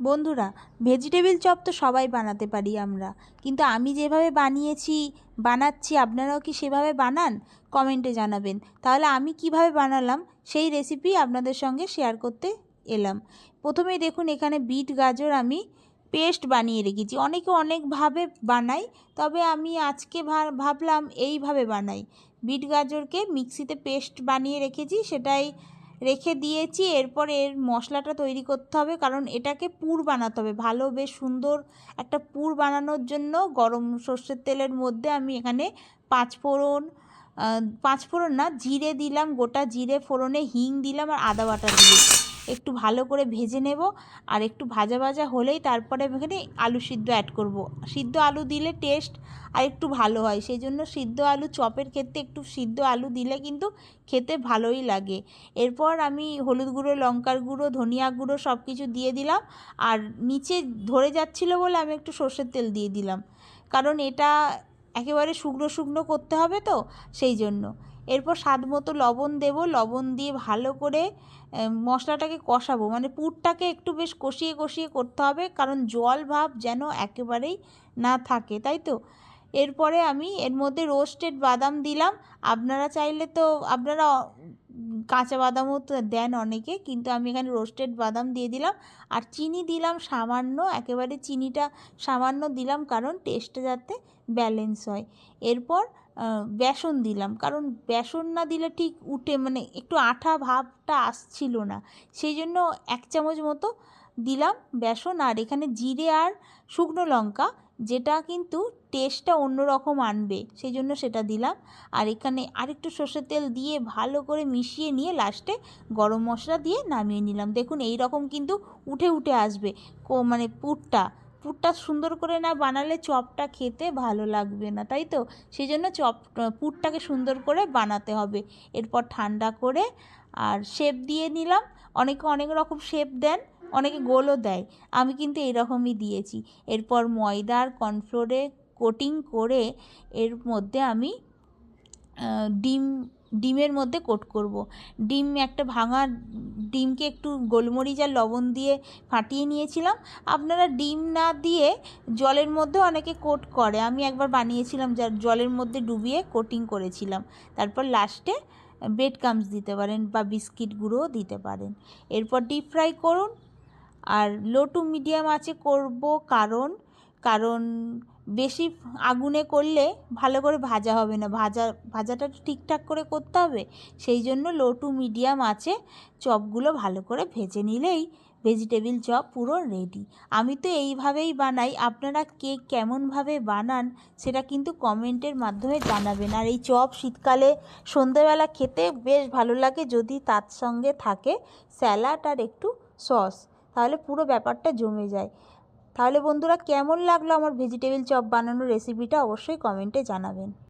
বন্ধুরা, vegetable chop তো সবাই বানাতে পারি আমরা। কিন্তু আমি যেভাবে বানিয়েছি, বানাচ্ছি, আপনারাও কি সেভাবে বানান? কমেন্টে জানাবেন। তাহলে আমি কীভাবে বানালাম, সেই রেসিপি আপনাদের সঙ্গে শেয়ার করতে এলাম। প্রথমেই দেখুন, এখানে বিট, গাজর আমি পেস্ট বানিয়ে রেখেছি। অনেকে অনেকভাবে বানাই তবে আমি আজকে ভাবলাম এইভাবে বানাই। বিট, গাজরকে মিক্সিতে পেস্ট বানিয়ে রেখেছি, সেটাই রেখে দিয়েছি, এরপর এর মশলাটা তৈরি করতে হবে, কারণ এটাকে পুর বানাতে হবে। ভালো, বেশ সুন্দর একটা পুর বানানোর জন্য গরম সর্ষের তেলের মধ্যে আমি এখানে পাঁচ ফোড়ন পাঁচ ফোড়ন না, জিরে দিলাম, গোটা জিরে ফোড়নে হিং দিলাম আর আদা বাটা দিলাম একটু ভালো করে ভেজে নেব আর একটু ভাজা ভাজা হলেই তারপরে আমি এখানে আলু সিদ্ধ অ্যাড করব। সিদ্ধ আলু দিলে টেস্ট আর একটু ভালো হয় সেই জন্য সিদ্ধ আলু চপের ক্ষেত্রে একটু সিদ্ধ আলু দিলে কিন্তু খেতে ভালোই লাগে। এরপর আমি হলুদ গুঁড়ো, লঙ্কার গুঁড়ো, ধনিয়া গুঁড়ো সব কিছু দিয়ে দিলাম আর নিচে ধরে যাচ্ছিল বলে আমি একটু সর্ষের তেল দিয়ে দিলাম। কারণ এটা একেবারে শুকনো শুকনো করতে হবে তো, সেই জন্য। এরপর স্বাদ মতো লবণ দেব, লবণ দিয়ে ভালো করে মশলাটাকে কষাবো। মানে পুরটাকে একটু বেশ কষিয়ে কষিয়ে করতে হবে, কারণ জল ভাব যেন একেবারেই না থাকে, তাই তো? এরপরে আমি এর মধ্যে রোস্টেড বাদাম দিলাম। আপনারা চাইলে তো, আপনারা কাঁচা বাদামও তো দেন অনেকে, কিন্তু আমি এখানে রোস্টেড বাদাম দিয়ে দিলাম। আর চিনি দিলাম সামান্য, একেবারে চিনিটা সামান্য দিলাম কারণ টেস্টটা যাতে ব্যালেন্স হয়। এরপর বেসন দিলাম, কারণ বেসন না দিলে ঠিক উঠে মানে একটু আঠা ভাবটা আসছিল না। সেই জন্য এক চামচ মতো দিলাম, বেসন আর এখানে জিরে আর শুকনো লঙ্কা, যেটা কিন্তু টেস্টটা অন্য রকম আনবে সেই জন্য সেটা দিলাম। আর এখানে আরেকটু সর্ষের তেল দিয়ে ভালো করে মিশিয়ে নিয়ে লাস্টে গরম মশলা দিয়ে নামিয়ে নিলাম। দেখুন এই রকম কিন্তু উঠে উঠে আসবে, কো মানে পুরটা। পুরটা সুন্দর করে না বানালে চপটা খেতে ভালো লাগবে না, তাই তো? সেই জন্য চপ পুরটাকে সুন্দর করে বানাতে হবে। এরপর ঠান্ডা করে আর শেপ দিয়ে নিলাম। অনেকে অনেক রকম শেপ দেন অনেকে গোলও দেয়। আমি কিন্তু এরকমই দিয়েছি। এরপর ময়দার কর্নফ্লোরে কোটিং করে এর মধ্যে আমি ডিম, ডিমের মধ্যে কোট করব। ডিম একটা ভাঙা, ডিমকে একটু গোলমরিচ আর লবণ দিয়ে ফাটিয়ে নিয়েছিলাম। আপনারা ডিম না দিয়ে জলের মধ্যে অনেকে কোট করে। আমি একবার বানিয়েছিলাম যার জলের মধ্যে ডুবিয়ে কোটিং করেছিলাম। তারপর লাস্টে ব্রেড কামস দিতে পারেন বা বিস্কিট গুঁড়োও দিতে পারেন। এরপর ডিপ ফ্রাই করুন। আর লো টু মিডিয়াম আছে করব কারণ কারণ বেশি আগুনে করলে ভালো করে ভাজা হবে না। ভাজা, ভাজাটা ঠিকঠাক করে করতে হবে, সেই জন্য লো টু মিডিয়াম আছে চপগুলো ভালো করে ভেজে নিলেই ভেজিটেবিল চপ পুরো রেডি আমি তো এইভাবেই বানাই, আপনারা কে কেমনভাবে বানান সেটা কিন্তু কমেন্টের মাধ্যমে জানাবেন। আর এই চপ শীতকালে সন্ধেবেলা খেতে বেশ ভালো লাগে যদি তার সঙ্গে থাকে স্যালাড আর একটু সস। তাহলে পুরো ব্যাপারটা জমে যায়। তাহলে বন্ধুরা কেমন লাগল আমার ভেজিটেবিল চপ বানানোর রেসিপিটা অবশ্যই কমেন্টে জানাবেন।